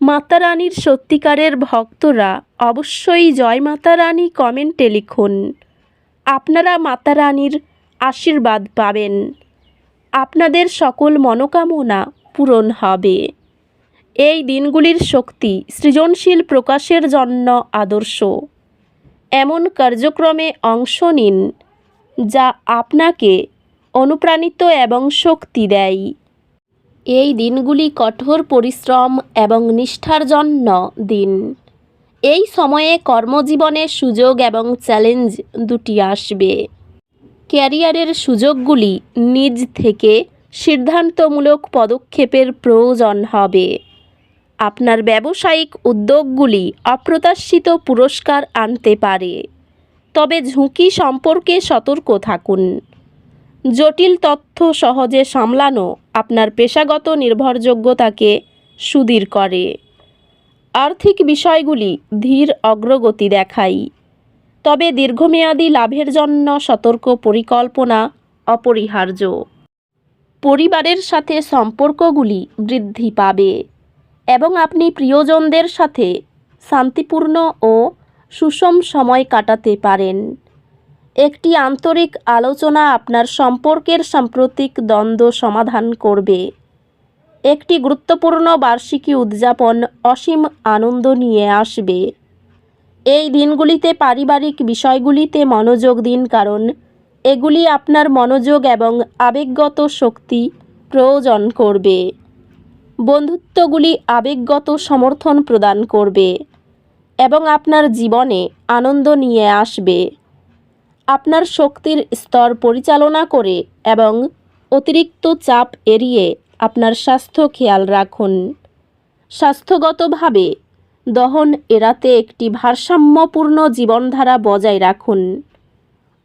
মাতা রানীর সত্যিকারের ভক্তরা অবশ্যই জয় মাতা রানী কমেন্টে লিখুন। আপনারা মাতা রানীর আশীর্বাদ পাবেন। আপনাদের সকল মনোকামনা পূরণ হবে। এই দিনগুলির শক্তি সৃজনশীল প্রকাশের জন্য আদর্শ। এমন কার্যক্রমে অংশ নিন, যা আপনাকে অনুপ্রাণিত এবং শক্তি দেয়। এই দিনগুলি কঠোর পরিশ্রম এবং নিষ্ঠার জন্য দিন। এই সময়ে কর্মজীবনে সুযোগ এবং চ্যালেঞ্জ দুটি আসবে। ক্যারিয়ারের সুযোগগুলি নিজ থেকে সিদ্ধান্তমূলক পদক্ষেপের প্রয়োজন হবে। আপনার ব্যবসায়িক উদ্যোগগুলি অপ্রত্যাশিত পুরস্কার আনতে পারে। তবে ঝুঁকি সম্পর্কে সতর্ক থাকুন। জটিল তথ্য সহজে সামলানো আপনার পেশাগত নির্ভরযোগ্যতাকে সুদীর করে। আর্থিক বিষয়গুলি ধীর অগ্রগতি দেখাই তবে দীর্ঘমেয়াদী লাভের জন্য সতর্ক পরিকল্পনা অপরিহার্য। পরিবারের সাথে সম্পর্কগুলি বৃদ্ধি পাবে এবং আপনি প্রিয়জনদের সাথে শান্তিপূর্ণ ও সুষম সময় কাটাতে পারেন। একটি আন্তরিক আলোচনা আপনার সম্পর্কের সাম্প্রতিক দ্বন্দ্ব সমাধান করবে। একটি গুরুত্বপূর্ণ বার্ষিকী উদযাপন অসীম আনন্দ নিয়ে আসবে। এই দিনগুলিতে পারিবারিক বিষয়গুলিতে মনোযোগ দিন কারণ এগুলি আপনার মনোযোগ এবং আবেগগত শক্তি প্রয়োজন করবে। বন্ধুত্বগুলি আবেগগত সমর্থন প্রদান করবে এবং আপনার জীবনে আনন্দ নিয়ে আসবে। আপনার শক্তির স্তর পরিচালনা করে এবং অতিরিক্ত চাপ এড়িয়ে আপনার স্বাস্থ্য খেয়াল রাখুন। স্বাস্থ্যগতভাবে, দহন এড়াতে একটি ভারসাম্যপূর্ণ জীবনধারা বজায় রাখুন।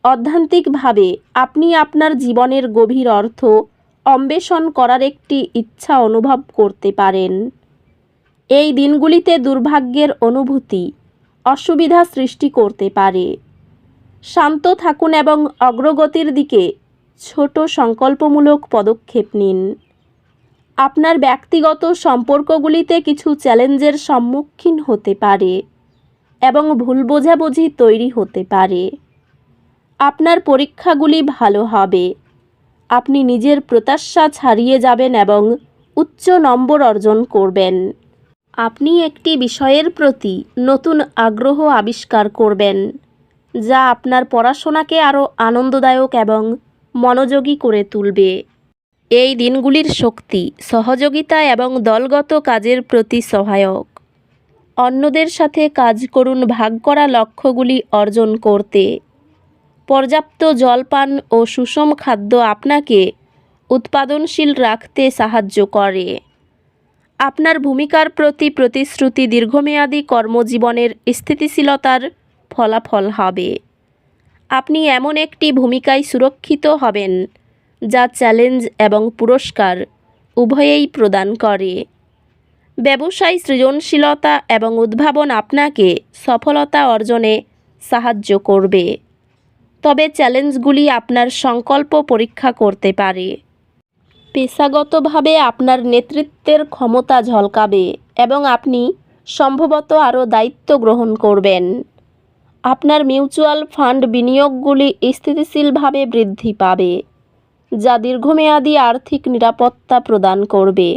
অধ্যান্তিকভাবে, আপনি আপনার জীবনের গভীর অর্থ অন্বেষণ করার একটি ইচ্ছা অনুভব করতে পারেন। এই দিনগুলিতে দুর্ভাগ্যের অনুভূতি অসুবিধা সৃষ্টি করতে পারে। শান্ত থাকুন এবং অগ্রগতির দিকে ছোট সংকল্পমূলক পদক্ষেপ নিন। আপনার ব্যক্তিগত সম্পর্কগুলিতে কিছু চ্যালেঞ্জের সম্মুখীন হতে পারে এবং ভুল বোঝাবুঝি তৈরি হতে পারে। আপনার পরীক্ষাগুলি ভালো হবে। আপনি নিজের প্রত্যাশা ছাড়িয়ে যাবেন এবং উচ্চ নম্বর অর্জন করবেন। আপনি একটি বিষয়ের প্রতি নতুন আগ্রহ আবিষ্কার করবেন। যা আপনার পড়াশোনাকে আরও আনন্দদায়ক এবং মনোযোগী করে তুলবে। এই দিনগুলির শক্তি, সহযোগিতা এবং দলগত কাজের প্রতি সহায়ক। অন্যদের সাথে কাজ করুন ভাগ করা লক্ষ্যগুলি অর্জন করতে। পর্যাপ্ত জলপান ও সুষম খাদ্য আপনাকে উৎপাদনশীল রাখতে সাহায্য করে। আপনার ভূমিকার প্রতি প্রতিশ্রুতি দীর্ঘমেয়াদী কর্মজীবনের স্থিতিশীলতার ফলাফল হবে। আপনি এমন একটি ভূমিকায় সুরক্ষিত হবেন, যা চ্যালেঞ্জ এবং পুরস্কার উভয়েই প্রদান করে। ব্যবসায় সৃজনশীলতা এবং উদ্ভাবন আপনাকে সফলতা অর্জনে সাহায্য করবে। তবে চ্যালেঞ্জগুলি আপনার সংকল্প পরীক্ষা করতে পারে। পেশাগতভাবে আপনার নেতৃত্বের ক্ষমতা ঝলকাবে এবং আপনি সম্ভবত আরও দায়িত্ব গ্রহণ করবেন। আপনার মিউচুয়াল ফান্ড বিনিয়োগগুলি স্থিতিশীলভাবে বৃদ্ধি পাবে, যা দীর্ঘমেয়াদী আর্থিক নিরাপত্তা প্রদান করবে।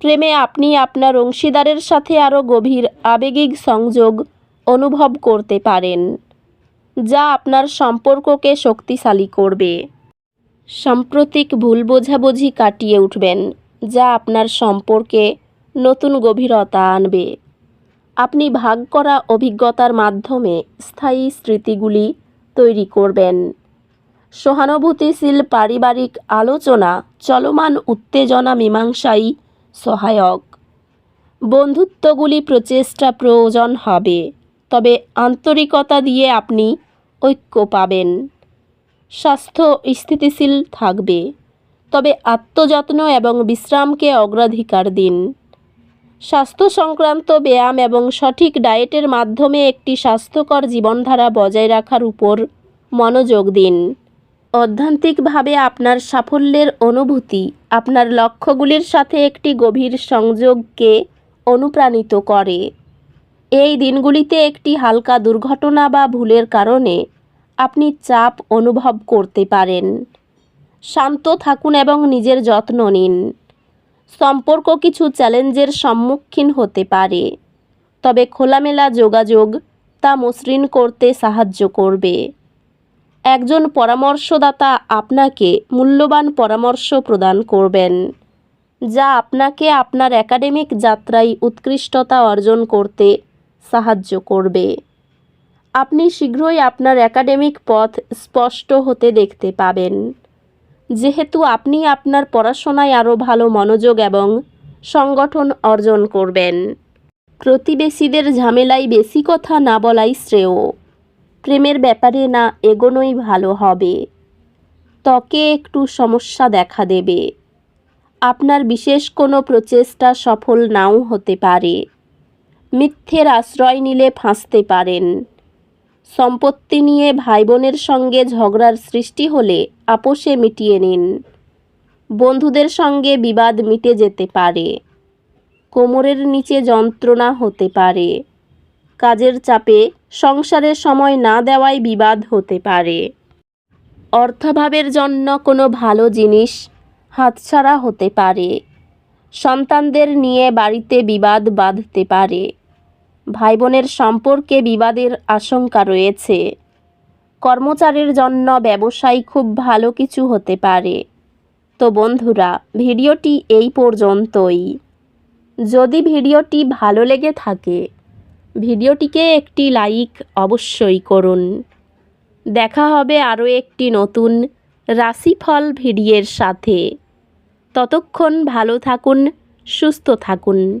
প্রেমে আপনি আপনার অংশীদারের সাথে আরও গভীর আবেগিক সংযোগ অনুভব করতে পারেন, যা আপনার সম্পর্ককে শক্তিশালী করবে। সাম্প্রতিক ভুল বোঝাবুঝি কাটিয়ে উঠবেন, যা আপনার সম্পর্কে নতুন গভীরতা আনবে। আপনি ভাগ করা অভিজ্ঞতার মাধ্যমে স্থায়ী স্মৃতিগুলি তৈরি করবেন। সহানুভূতিশীল পারিবারিক আলোচনা চলমান উত্তেজনা মীমাংসাই সহায়ক। বন্ধুত্বগুলি প্রচেষ্টা প্রয়োজন হবে, তবে আন্তরিকতা দিয়ে আপনি ঐক্য পাবেন। স্বাস্থ্য স্থিতিশীল থাকবে, তবে আত্মযত্ন এবং বিশ্রামকে অগ্রাধিকার দিন। স্বাস্থ্য সংক্রান্ত ব্যায়াম এবং সঠিক ডায়েটের মাধ্যমে একটি স্বাস্থ্যকর জীবনধারা বজায় রাখার উপর মনোযোগ দিন। অধ্যান্তিকভাবে আপনার সাফল্যের অনুভূতি, আপনার লক্ষ্যগুলির সাথে একটি গভীর সংযোগকে অনুপ্রাণিত করে। এই দিনগুলিতে একটি হালকা দুর্ঘটনা বা ভুলের কারণে আপনি চাপ অনুভব করতে পারেন। শান্ত থাকুন এবং নিজের যত্ন নিন। সম্পর্ক কিছু চ্যালেঞ্জের সম্মুখীন হতে পারে। তবে খোলামেলা যোগাযোগ তা মসৃণ করতে সাহায্য করবে। একজন পরামর্শদাতা আপনাকে মূল্যবান পরামর্শ প্রদান করবেন, যা আপনাকে আপনার একাডেমিক যাত্রায় উৎকৃষ্টতা অর্জন করতে সাহায্য করবে। আপনি শীঘ্রই আপনার একাডেমিক পথ স্পষ্ট হতে দেখতে পাবেন। যেহেতু আপনি আপনার পড়াশোনায় আরও ভালো মনোযোগ এবং সংগঠন অর্জন করবেন। প্রতিবেশীদের ঝামেলায় বেশি কথা না বলাই শ্রেয়। প্রেমের ব্যাপারে না এগোনোই ভালো হবে। ত্বকে একটু সমস্যা দেখা দেবে। আপনার বিশেষ কোনো প্রচেষ্টা সফল নাও হতে পারে। মিথ্যের আশ্রয় নিলে ফাঁসতে পারেন। সম্পত্তি নিয়ে ভাই বোনের সঙ্গে ঝগড়ার সৃষ্টি হলে আপোষে মিটিয়ে নিন। বন্ধুদের সঙ্গে বিবাদ মিটে যেতে পারে। কোমরের নিচে যন্ত্রণা হতে পারে। কাজের চাপে সংসারে সময় না দেওয়ায় বিবাদ হতে পারে। অর্থাভাবের জন্য কোনো ভালো জিনিস হাতছাড়া হতে পারে। সন্তানদের নিয়ে বাড়িতে বিবাদ বাঁধতে পারে। ভাই বোনের সম্পর্কে বিবাদের আশঙ্কা রয়েছে। কর্মচারীর জন্য ব্যবসায় খুব ভালো কিছু হতে পারে। তো বন্ধুরা, ভিডিওটি এই পর্যন্তই। যদি ভিডিওটি ভালো লেগে থাকে, ভিডিওটিকে একটি লাইক অবশ্যই করুন। দেখা হবে আরও একটি নতুন রাশিফল ভিডিওর সাথে। ততক্ষণ ভালো থাকুন, সুস্থ থাকুন।